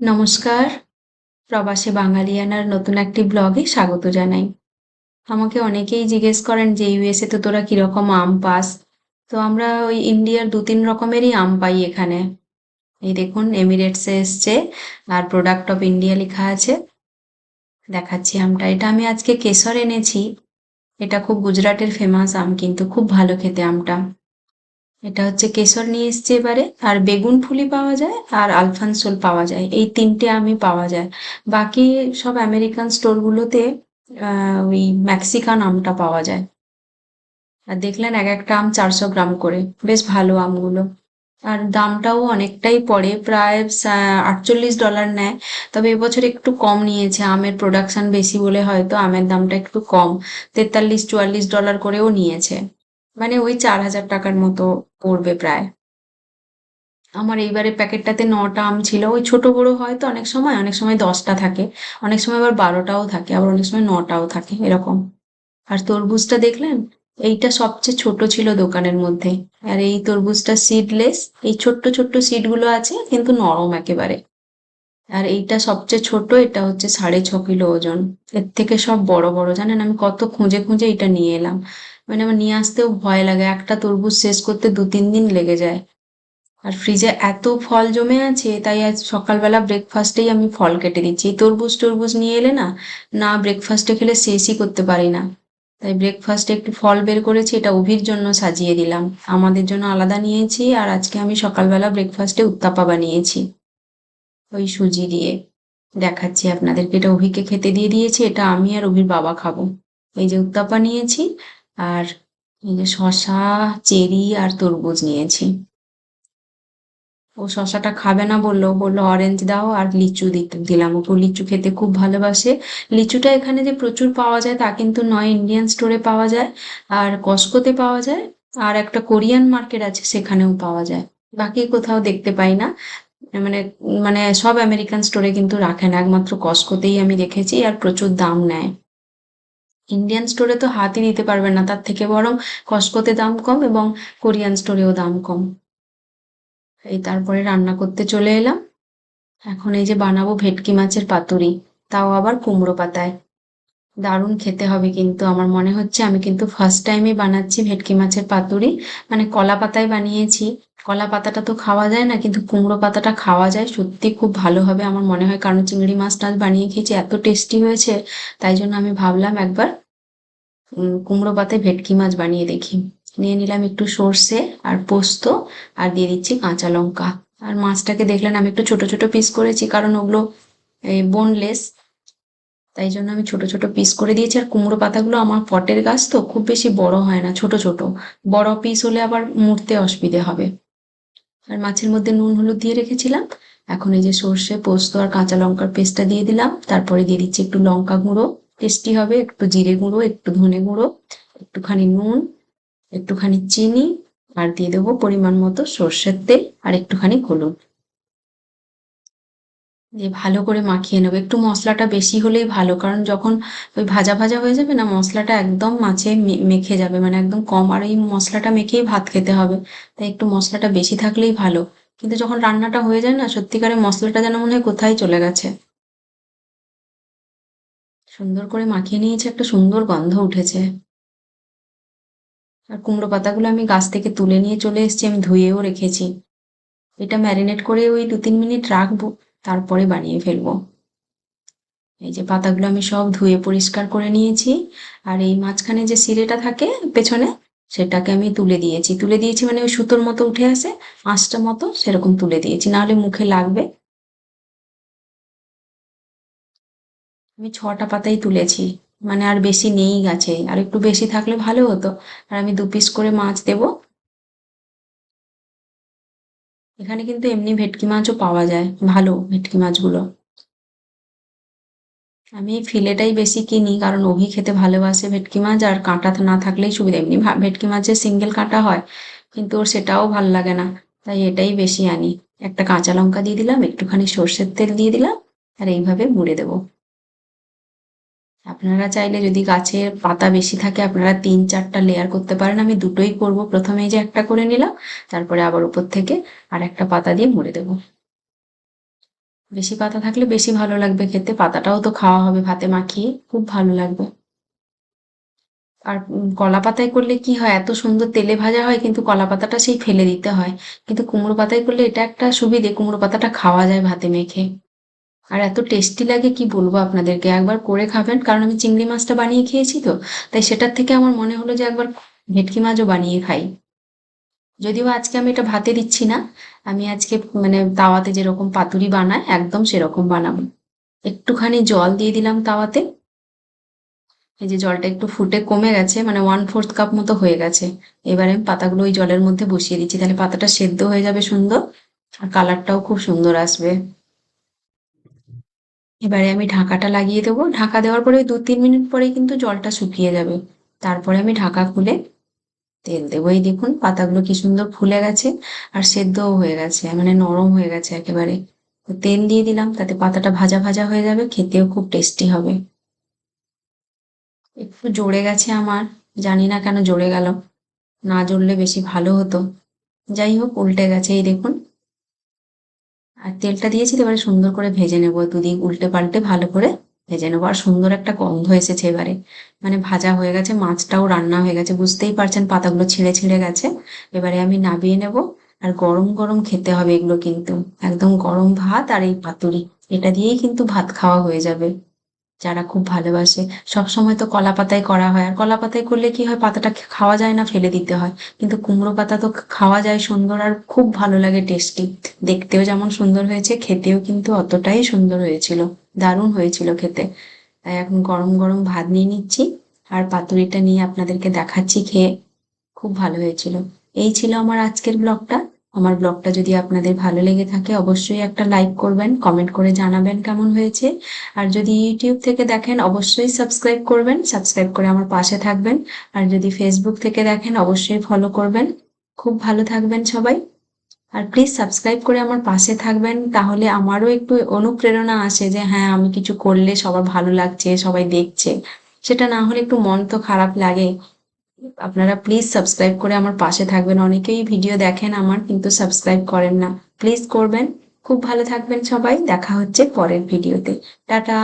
নমস্কার। প্রবাসী বাঙালিয়ানার নতুন একটি ব্লগে স্বাগত জানাই। আমাকে অনেকেই জিজ্ঞেস করেন যে ইউএসএ তো তোরা কীরকম আম পাস? তো আমরা ওই ইন্ডিয়ার দু তিন রকমেরই আম পাই এখানে। এই দেখুন, এমিরেটসে এসছে আর প্রোডাক্ট অফ ইন্ডিয়া লেখা আছে। দেখাচ্ছি আমটা। এটা আমি আজকে কেশর এনেছি। এটা খুব গুজরাটের ফেমাস আম, কিন্তু খুব ভালো খেতে আমটা। এটা হচ্ছে কেশর নিয়ে এসছে এবারে। আর বেগুন ফুলি পাওয়া যায় আর আলফানসোল পাওয়া যায়। এই তিনটে আমি পাওয়া যায়। বাকি সব আমেরিকান স্টোরগুলোতে ওই ম্যাক্সিকান আমটা পাওয়া যায়। আর দেখলেন এক একটা আম চারশো গ্রাম করে। বেশ ভালো আমগুলো। আর দামটাও অনেকটাই পড়ে। প্রায় আটচল্লিশ ডলার নেয়। তবে এবছর একটু কম নিয়েছে। আমের প্রোডাকশন বেশি বলে হয়তো আমের দামটা একটু কম। তেতাল্লিশ, চুয়াল্লিশ ডলার করেও নিয়েছে। মানে ওই চার হাজার টাকার মতো পড়বে প্রায়। আমার এইবারে প্যাকেটটাতে নটা আম ছিল। ওই ছোট বড় হয় তো অনেক সময় অনেক সময় দশটা থাকে। অনেক সময় আবার বারোটাও থাকে, আবার অনেক সময় নটাও থাকে, এরকম। আর তরমুজটা দেখলেন? এইটা সবচেয়ে ছোট ছিল দোকানের মধ্যে। আর এই তরমুজটা সিডলেস এই ছোট্ট ছোট্ট সিডগুলো আছে, কিন্তু নরম একেবারে। আর এইটা সবচেয়ে ছোট, এটা হচ্ছে সাড়ে ছ কিলো ওজন। এর থেকে সব বড় বড়। জানেন আমি কত খুঁজে খুঁজে এটা নিয়ে এলাম। মানে আমার নিয়ে আসতেও ভয় লাগে। একটা তরমুজ শেষ করতে দু, তিন দিন লেগে যায়। আর ফ্রিজে এত ফল জমে আছে, তাই আজ সকালবেলা ব্রেকফাস্টেই আমি ফল কেটে দিচ্ছি। তরমুজ টরবুজ নিয়ে এলে না না ব্রেকফাস্টে খেলে শেষই করতে পারি না। তাই ব্রেকফাস্টে একটু ফল বের করেছি, এটা অভির জন্য সাজিয়ে দিলাম। আমাদের জন্য আলাদা নিয়েছি, আর আজকে আমি সকালবেলা ব্রেকফাস্টে উত্তাপা বানিয়েছি। ওই সুজি দিয়ে। দেখাচ্ছি আপনাদেরকে, এটা অভিকে খেতে দিয়ে দিয়েছি, এটা আমি আর অভির বাবা খাব। এই যে উত্তাপা নিয়েছি আর এই যে শশা, চেরি আর তরমুজ নিয়েছি। ও শশাটা খাবে না বলল বলল অরেঞ্জ দাও আর লিচু দিতে দিলাম। ওকে লিচু খেতে খুব ভালোবাসে। লিচুটা এখানে যে প্রচুর পাওয়া যায় তা কিন্তু নয় ইন্ডিয়ান স্টোরে পাওয়া যায় আর কস্কোতে পাওয়া যায় আর একটা কোরিয়ান মার্কেট আছে সেখানেও পাওয়া যায়। বাকি কোথাও দেখতে পাই না। মানে মানে সব আমেরিকান স্টোরে কিন্তু রাখে না। একমাত্র কস্কোতেই আমি দেখেছি আর প্রচুর দাম নেয়। ইন্ডিয়ান স্টোরে তো হাতই দিতে পারবেন না, তার থেকে বরং কস্কোতে দাম কম এবং কোরিয়ান স্টোরেও দাম কম। এই তারপরে রান্না করতে চলে এলাম। এখন এই যে বানাবো ভেটকি মাছের পাতুরি, তাও আবার কুমড়ো পাতায়। দারুণ খেতে হবে কিন্তু। আমার মনে হচ্ছে আমি কিন্তু ফার্স্ট টাইমে বানাচ্ছি ভেটকি মাছের পাতুরি। মানে কলা পাতায় বানিয়েছি। কলা পাতাটা তো খাওয়া যায় না, কিন্তু কুমড়ো পাতাটা খাওয়া যায়। সত্যি খুব ভালো হবে আমার মনে হয়, কারণ চিংড়ি মাছ টাছ বানিয়ে খেয়েছি, এত টেস্টি হয়েছে। তাই জন্য আমি ভাবলাম একবার কুমড়ো পাতায় ভেটকি মাছ বানিয়ে দেখি। নিয়ে নিলাম একটু সর্ষে আর পোস্ত আর দিয়ে দিচ্ছি কাঁচা লঙ্কা। আর মাছটাকে দেখলেন আমি একটু ছোট ছোট পিস করেছি, কারণ ওগুলো বোনলেস তাই জন্য আমি ছোট ছোট পিস করে দিয়েছি। আর কুমড়ো পাতাগুলো আমার পটের গাছ তো, খুব বেশি বড় হয় না, ছোট ছোট। বড় পিস হলে আবার মুড়তে অসুবিধে হবে। আর মাছের মধ্যে নুন হলুদ দিয়ে রেখেছিলাম। এখন এই যে সর্ষে, পোস্ত আর কাঁচা লঙ্কার পেস্টটা দিয়ে দিলাম। তারপরে দিয়ে দিচ্ছি একটু লঙ্কা গুঁড়ো। টেস্টি হবে, একটু জিরে গুঁড়ো, একটু ধনে গুঁড়ো, একটুখানি নুন, একটুখানি চিনি, আর দিয়ে দেবো পরিমাণ মতো সর্ষের তেল আর একটুখানি হলুদ। দিয়ে ভালো করে মাখিয়ে নেব। একটু মশলাটা বেশি হলেই ভালো, কারণ যখন ওই ভাজা ভাজা হয়ে যাবে না, মশলাটা একদম মাছে মেখে যাবে মানে একদম কম, আর এই মশলাটা মেখেই ভাত খেতে হবে। তাই একটু মশলাটা বেশি থাকলেই ভালো। কিন্তু যখন রান্নাটা হয়ে যায় না সত্যিকারের মশলাটা যেন মনে হয় কোথায় চলে গেছে। সুন্দর করে মাখিয়ে নিয়েছে, একটা সুন্দর গন্ধ উঠেছে। আর কুমড়ো পাতাগুলো আমি গাছ থেকে তুলে নিয়ে চলে এসেছি, আমি ধুয়েও রেখেছি। এটা ম্যারিনেট করে ওই দু তিন মিনিট রাখব। তারপরে বানিয়ে ফেলব। এই যে পাতাগুলো আমি সব ধুয়ে পরিষ্কার করে নিয়েছি। আর এই মাঝখানে যে সিরেটা থাকে পেছনে, সেটাকে আমি তুলে দিয়েছি। তুলে দিয়েছি মানে ওই সুতোর মতো উঠে আসে, আঁচটা মতো সেরকম তুলে দিয়েছি। নাহলে মুখে লাগবে। আমি ছটা পাতাই তুলেছি। মানে আর বেশি নেই গাছে। আর একটু বেশি থাকলে ভালো হতো। আর আমি দু পিস করে মাছ দেব। এখানে কিন্তু এমনি ভেটকি মাছও পাওয়া যায়, ভালো ভেটকি মাছগুলো। আমি ফিলেটাই বেশি কিনি কারণ অভি খেতে ভালোবাসে ভেটকি মাছ আর কাঁটা না থাকলেই সুবিধা। এমনি ভেটকি মাছের সিঙ্গেল কাঁটা হয়, কিন্তু ওর সেটাও ভালো লাগে না, তাই এটাই বেশি আনি। একটা কাঁচা লঙ্কা দিয়ে দিলাম, একটুখানি সর্ষের তেল দিয়ে দিলাম, আর এইভাবে মুড়ে দেবো। আপনারা চাইলে যদি গাছের পাতা বেশি থাকে, আপনারা তিন চারটা লেয়ার করতে পারেন। আমি দুটোই করব। প্রথমে যে একটা করে নিলাম, তারপরে আবার উপর থেকে আর একটা পাতা দিয়ে মুড়ে দেবো। বেশি পাতা থাকলে বেশি ভালো লাগবে খেতে। পাতাটাও তো খাওয়া হবে ভাতে মাখিয়ে। খুব ভালো লাগবে। আর কলা পাতায় করলে কি হয়? এত সুন্দর তেলে ভাজা হয়, কিন্তু কলা পাতাটা সেই ফেলে দিতে হয়। কিন্তু কুমড়ো পাতায় করলে এটা একটা সুবিধে। কুমড়ো পাতাটা খাওয়া যায় ভাতে মেখে। আর এত টেস্টি লাগে কি বলব আপনাদেরকে? একবার করে খাবেন, কারণ আমি চিংড়ি মাছটা বানিয়ে খেয়েছি তো, তাই সেটার থেকে আমার মনে হলো যে একবার ভেটকি মাছও বানিয়ে খাই। যদিও আজকে আমি এটা ভাতে দিচ্ছি না, আমি আজকে মানে তাওয়াতে যেরকম পাতুরি বানায় একদম সেরকম বানাবো। একটুখানি জল দিয়ে দিলাম তাওয়াতে। এই যে জলটা একটু ফুটে কমে গেছে মানে ওয়ান ফোর্থ কাপ মতো হয়ে গেছে। এবারে আমি পাতাগুলো ওই জলের মধ্যে বসিয়ে দিচ্ছি, তাহলে পাতাটা সেদ্ধ হয়ে যাবে সুন্দর, আর কালারটাও খুব সুন্দর আসবে। এবারে আমি ঢাকাটা লাগিয়ে দেবো। ঢাকা দেওয়ার পরে দু তিন মিনিট পরে কিন্তু জলটা শুকিয়ে যাবে। তারপরে আমি ঢাকা খুলে তেল দেবো। এই দেখুন, পাতাগুলো কি সুন্দর ফুলে গেছে আর সেদ্ধও হয়ে গেছে মানে নরম হয়ে গেছে একেবারে। তো তেল দিয়ে দিলাম, তাতে পাতাটা ভাজা ভাজা হয়ে যাবে, খেতেও খুব টেস্টি হবে। একটু জড়ে গেছে আমার, জানি না কেন জড়ে গেল, না জড়লে বেশি ভালো হতো। যাই হোক, উল্টে গেছে, এই দেখুন। আর তেলটা দিয়েছি এবারে সুন্দর করে ভেজে নেব, দুদিক উল্টে পাল্টে ভালো করে ভেজে নেব। আর সুন্দর একটা গন্ধ এসেছে এবারে। মানে ভাজা হয়ে গেছে, মাছটাও রান্না হয়ে গেছে, বুঝতেই পারছেন পাতাগুলো ছিঁড়ে ছিঁড়ে গেছে। এবারে আমি নাবিয়ে নেব, আর গরম গরম খেতে হবে এগুলো কিন্তু। একদম গরম ভাত আর এই পাতুরি, এটা দিয়েই কিন্তু ভাত খাওয়া হয়ে যাবে। যারা খুব ভালোবাসে। সব সময় তো কলা পাতায় করা হয়। আর কলা পাতায় করলে কি হয়? পাতাটা খাওয়া যায় না, ফেলে দিতে হয়। কিন্তু কুমড়ো পাতা তো খাওয়া যায় সুন্দর আর খুব ভালো লাগে, টেস্টি। দেখতেও যেমন সুন্দর হয়েছে, খেতেও কিন্তু অতটাই সুন্দর হয়েছিল। দারুণ হয়েছিল খেতে। তাই এখন গরম গরম ভাত নিয়ে নিচ্ছি আর পাতুরিটা নিয়ে আপনাদেরকে দেখাচ্ছি খেয়ে। খুব ভালো হয়েছিল। এই ছিল আমার আজকের ব্লগটা। আমার ব্লগটা যদি আপনাদের ভালো লেগে থাকে, অবশ্যই একটা লাইক করবেন, কমেন্ট করে জানাবেন কেমন হয়েছে। আর যদি ইউটিউব থেকে দেখেন, অবশ্যই সাবস্ক্রাইব করবেন, সাবস্ক্রাইব করে আমার পাশে থাকবেন। আর যদি ফেসবুক থেকে দেখেন, অবশ্যই ফলো করবেন। খুব ভালো থাকবেন সবাই। আর প্লিজ সাবস্ক্রাইব করে আমার পাশে থাকবেন, তাহলে আমারও একটু অনুপ্রেরণা আসে যে হ্যাঁ আমি কিছু করলে সবার ভালো লাগছে, সবাই দেখছে। সেটা না হলে একটু মন তো খারাপ লাগে। আপনারা প্লিজ সাবস্ক্রাইব করে আমার পাশে থাকবেন। অনেকেই ভিডিও দেখেন আমার, কিন্তু সাবস্ক্রাইব করেন না। প্লিজ করবেন। খুব ভালো থাকবেন সবাই। দেখা হচ্ছে পরের ভিডিওতে টাটা!